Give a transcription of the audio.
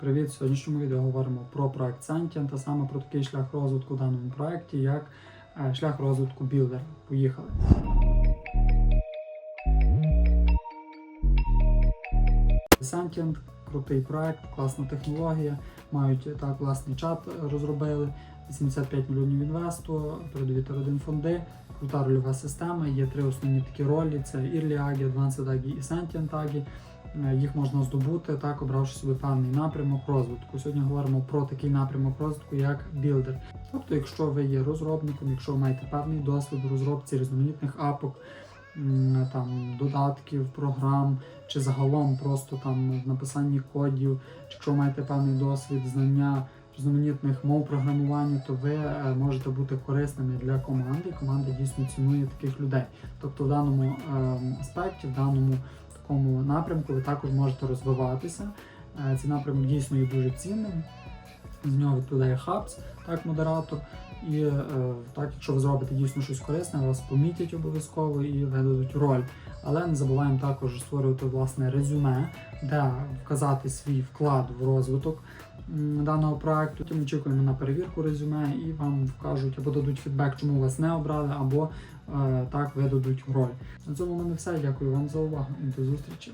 Привіт! В сьогоднішньому відео говоримо про проект Sentient, та саме про такий шлях розвитку в даному проекті, як е, шлях розвитку білдера. Поїхали! Sentient крутий проект, класна технологія. Мають так класний чат розробили. 85 мільйонів інвесту, передові Т1 фонди, крута рольова система. Є три основні такі ролі: це Early AGI, Advanced AGI і Sentient AGI. Е, Їх можна здобути, так обравши собі певний напрямок розвитку. Сьогодні говоримо про такий напрямок розвитку, як білдер. Тобто, якщо ви є розробником, якщо ви маєте певний досвід у розробці різноманітних апок, там додатків, програм, чи загалом просто там в написанні кодів, якщо маєте певний досвід, знання різноманітних мов програмування, то ви е, можете бути корисними для команди. Команда дійсно цінує таких людей. Тобто в даному е, аспекті, в даному такому напрямку ви також можете розвиватися. Е, Цей напрямок дійсно є дуже цінним. З нього відповідає Хабс, так, модератор. І е, так, якщо ви зробите дійсно щось корисне, вас помітять обов'язково і видадуть роль. Але не забуваємо також створювати власне резюме, де вказати свій вклад в розвиток даного проекту. Тому очікуємо на перевірку резюме і вам вкажуть або дадуть фідбек, чому вас не обрали, або е, так видадуть роль. На цьому в мене все. Дякую вам за увагу і до зустрічі.